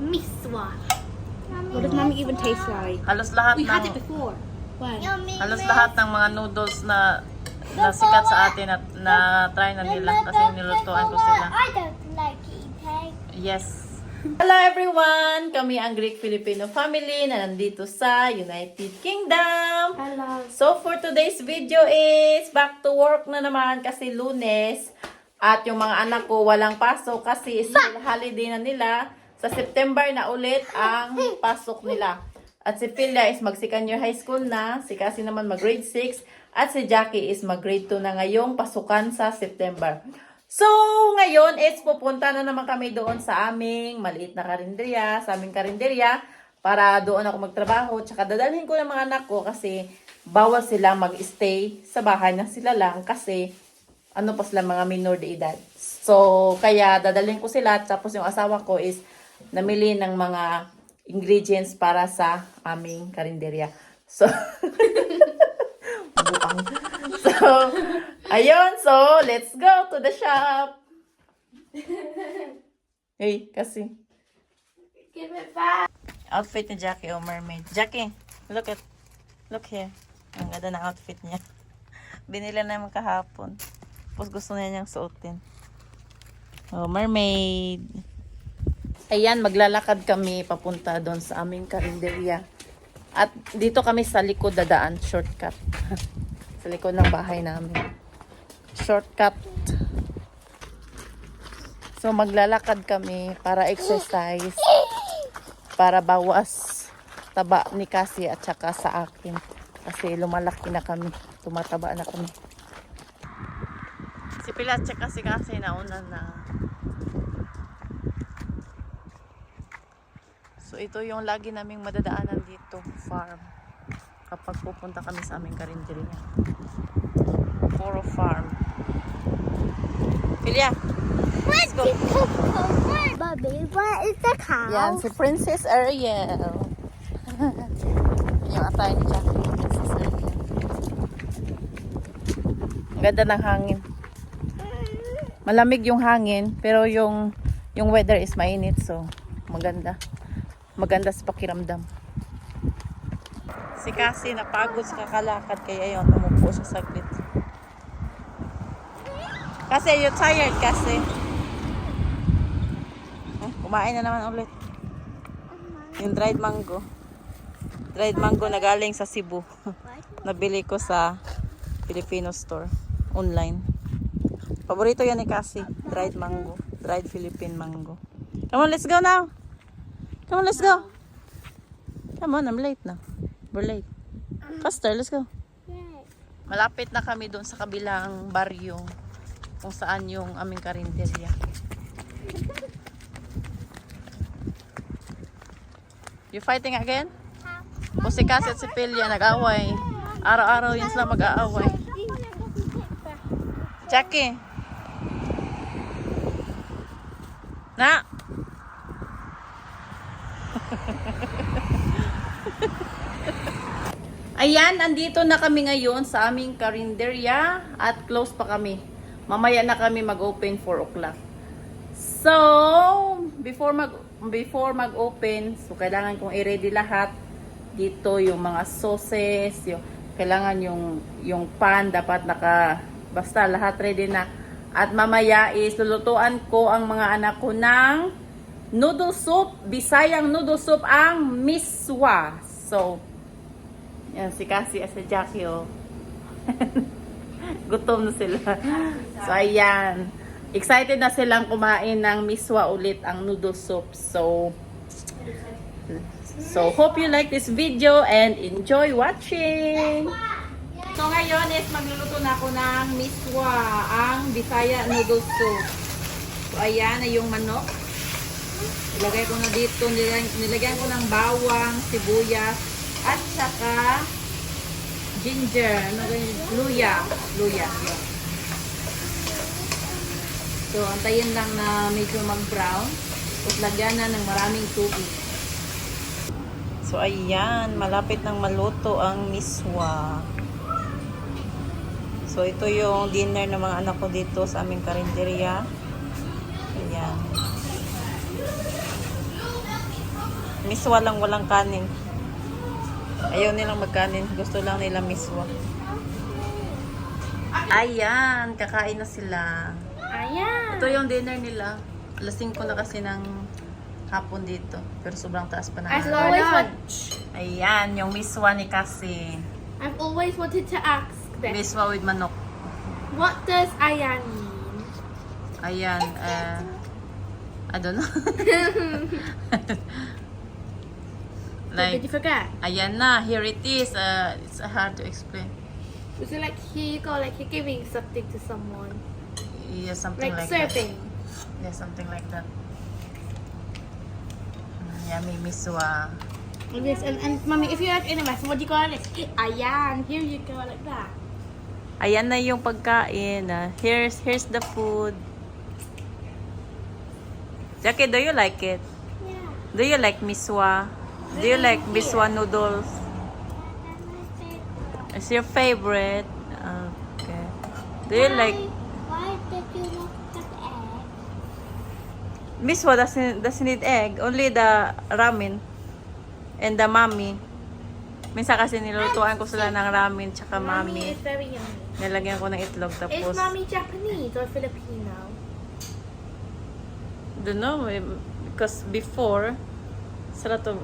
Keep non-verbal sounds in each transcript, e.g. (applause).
miswa. What does mommy even taste like? Halos lahat We had it ng before. When? halos lahat ng mga noodles na na sikat sa atin at na try na nila kasi nilutuan ko sila. I don't like eating. Yes. Hello everyone! Kami ang Greek Filipino family na nandito sa United Kingdom. Hello. So for today's video is back to work na naman kasi lunes. At yung mga anak ko walang pasok kasi school holiday na nila. Sa September na ulit ang pasok nila. At si Philia is mag second year high school na. Si Cassie naman mag grade 6. At si Jackie is mag grade 2 na ngayong pasukan sa September. So, ngayon is pupunta na naman kami doon sa aming maliit na karinderya, sa aming karinderya, para doon ako magtrabaho. Tsaka dadalhin ko ng mga anak ko kasi bawal silang mag-stay sa bahay na sila lang kasi ano pa sila mga minor de edad. So, kaya dadalhin ko sila. Tapos yung asawa ko is namili ng mga ingredients para sa aming karinderya. So, buang. (laughs) So, ayun. So, let's go to the shop. Hey, kasi. Give it back. Outfit ni Jackie o mermaid. Jackie, look at, look here. Ang ganda ng outfit niya. (laughs) Binila naman kahapon. Tapos gusto niya niyang suotin. Oh, mermaid. Ayan, maglalakad kami papunta doon sa aming karinderya. At dito kami sa likod dadaan, shortcut. (laughs) sa likod ng bahay namin. Shortcut. So maglalakad kami para exercise para bawas taba ni Cassie at saka sa akin. Kasi lumalaki na kami. Tumataba na kami. Si Pilat at saka si Cassie nauna na. So ito yung lagi naming madadaanan dito, farm. Kapag pupunta kami sa aming karinderya. Puro farm. Pilia! Let's go! Bobby, what is the cow? Yan, si Princess Ariel. (laughs) yung atay ni Jackie. Princess Ariel. Ang ganda ng hangin. Malamig yung hangin, pero yung yung weather is mainit, so maganda. Maganda sa pakiramdam. Si Cassie napagod sa kakalakad, kaya yun, umupo siya saglit. Kasi you're tired kasi. Hmm, Kumain na naman ulit. Yung dried mango. Dried mango na galing sa Cebu. (laughs) Nabili ko sa Filipino store. Online. Paborito yan ni Cassie. Dried mango. Dried Philippine mango. Come on, let's go now. Come on, let's go. Come on, I'm late na. We're late. Faster, let's go. Malapit na kami doon sa kabilang baryo kung saan yung aming karinderya. You fighting again? O si Cassie at si Pilya nag-away. Araw-araw yun sila mag-aaway. Jackie! Na! Ayan, andito na kami ngayon sa aming karinderya at close pa kami. Mamaya na kami mag-open 4 o'clock. So, before mag before mag-open, so kailangan kong i-ready lahat. Dito yung mga sauces, yung kailangan yung yung pan dapat naka basta lahat ready na. At mamaya is lulutuan ko ang mga anak ko ng noodle soup, Bisayang noodle soup ang miswa. So, yan si Cassie at si Jackie oh. (laughs) Gutom na sila. So, ayan. Excited na silang kumain ng miswa ulit ang noodle soup. So, so hope you like this video and enjoy watching. So, ngayon is magluluto na ako ng miswa, ang Bisaya noodle soup. So, ayan na yung manok. Ilagay ko na dito, nilagyan, ko ng bawang, sibuyas, at saka ginger, ano luya, luya. So, antayin lang na medyo mag-brown. Tapos lagyan na ng maraming tubig. So, ayan. Malapit nang maluto ang miswa. So, ito yung dinner ng mga anak ko dito sa aming karinderya. Ayan. Miswa lang walang kanin. Ayaw nilang magkanin. Gusto lang nila miswa. Ayan, kakain na sila. Ayan. Ito yung dinner nila. Lasing ko na kasi ng hapon dito. Pero sobrang taas pa na. I've always, want, Ayan, yung miswa ni Cassie. I've always wanted to ask this. Miswa with manok. What does ayan mean? Ayan, uh, I don't know. (laughs) (laughs) Did like, you forget? ayan na, here it is. Uh, it's hard to explain. Was it like here you go, like you're giving something to someone? Yeah, something Like, like, serving. that. Yeah, something like that. Mm, Yummy miswa. And, this, and, and mommy, if you're like in a restaurant, what do you like this? Ayan, here you go, like that. Ayan na yung pagkain. ah. here's here's the food. Jackie, do you like it? Yeah. Do you like miswa? Do you like miswa noodles? It's your favorite? Okay. Do you like Why did you not put egg? miswa doesn't doesn't need egg, only the ramen and the mami. Minsan kasi nilutuan ko sila ng ramen tsaka Mommy mami. is very yummy. Nilagyan ko ng itlog Is tapos mommy Japanese or Filipino? don't know eh, because before lot of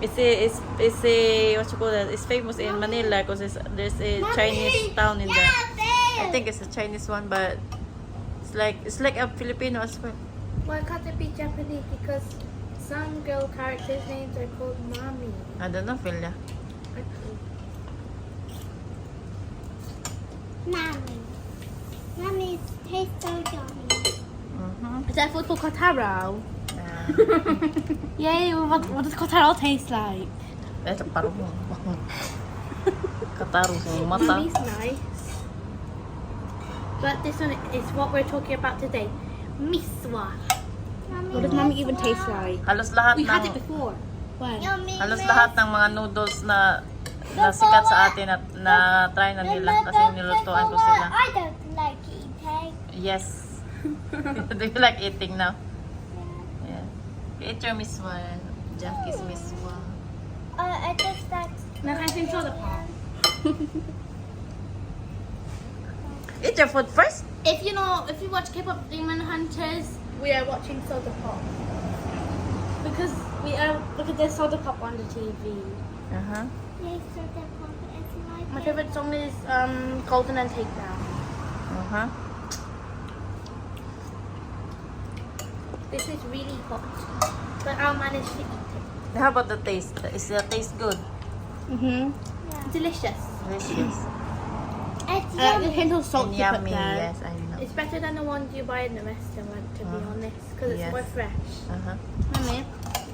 it's a, it's, it's a what you call that it's famous in Manila because there's a Chinese town in there I think it's a Chinese one but it's like it's like a Filipino as well Why can't it be Japanese? Because some girl characters' names are called mommy. I don't know Philia Mommy. Mommy tastes so yummy. mm-hmm. Is that food called Kotaro? Yay, what, what does Kotaro taste like? eto parang kataro sa mata Mommy's nice. But this one is what we're talking about today. Miswa. What does mommy even taste like? halos lahat We had it ng before. When? Halos lahat ng mga noodles na na sikat sa atin at na try na nila kasi nilutuan ko sila I don't like eating. Yes. (laughs) Do you like eating now? Yeah. Eat your miswa. Jackie's miswa. Uh, I just like. Now can I sing soda pop? (laughs) Eat your food first. If you know, if you watch K-pop Demon Hunters, we are watching Soda Pop. Because we are, look at this Soda Pop on the TV. Uh-huh. Yes, so the pop is my My favorite song is um, Golden and Takedown. Uh-huh. This is really hot, but I'll manage to eat it. How about the taste? Is the taste good? Mm-hmm. Yeah. Delicious. Delicious. It's I like the hint of salt And you put yummy. there. Yes, I know. It's better than the ones you buy in the restaurant, to be Uh, honest, because it's yes. more fresh. Uh-huh. Mommy,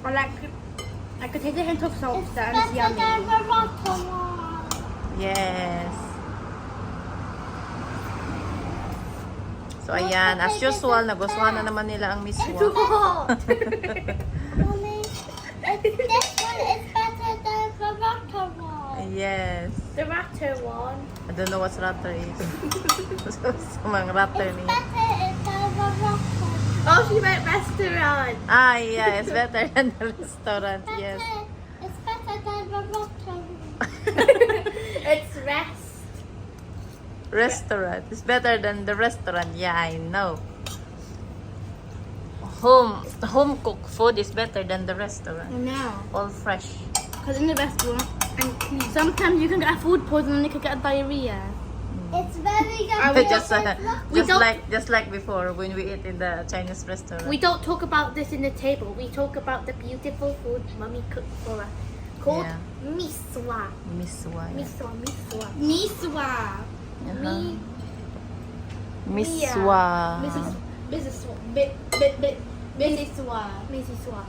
I like. I could take the hint of salt It's there, and it's better than yummy. the rotten one. Yes. So, ayan. As usual, nagustuhan na naman nila ang. Too hot. Mommy, it's, this one is better than the rotten one. yes. the ratter one. I don't know what ratter is. Sa mga It's niya. better than the rotten Oh, she meant restaurant. Ah, yeah. It's better (laughs) than the restaurant. Yes. It's better than the one. (laughs) it's rest. Restaurant. It's better than the restaurant. Yeah, I know. Home home cooked food is better than the restaurant. No. All fresh. Because in the restaurant, sometimes you can get a food poisoning and you can get a diarrhea. It's very I good. just uh, We just don't- like just like before when we eat in the Chinese restaurant. We don't talk about this in the table. We talk about the beautiful food mommy cooked for us. Called Yeah. miswa. miswa. yeah. Miswa, miswa. Miswa. Mi, Miswa. Mrs. Mrs. Swa. Bit, bit, bit. Mrs. Swa. Mrs. Swa.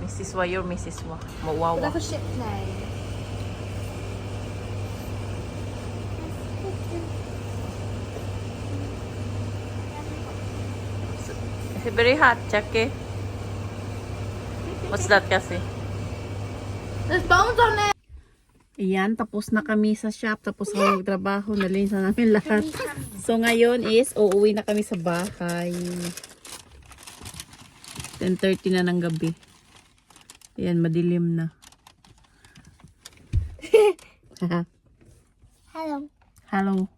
Mrs. Wa, you're Mrs. Wa. Mawawa. that's a ship name. It's very hot, Jackie. What's that kasi? There's bones on it. Ayan, tapos na kami sa shop. Tapos kami magtrabaho. Nalinis na namin lahat. So, ngayon is, uuwi na kami sa bahay. 10.30 na ng gabi. Ayan, madilim na. (laughs) Hello. Hello.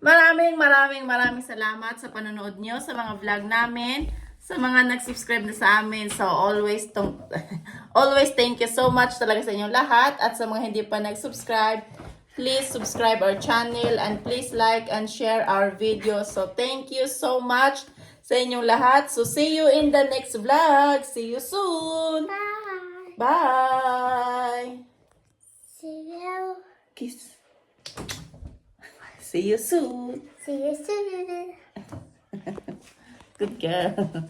Maraming maraming maraming salamat sa panonood nyo sa mga vlog namin. Sa mga nag-subscribe na sa amin. So always tong (laughs) always thank you so much talaga sa inyong lahat at sa mga hindi pa nag-subscribe, please subscribe our channel and please like and share our videos. So thank you so much sa inyong lahat. So see you in the next vlog. See you soon. Bye. Bye. See you. Kiss. (laughs) See you soon. See you soon. (laughs) Good girl.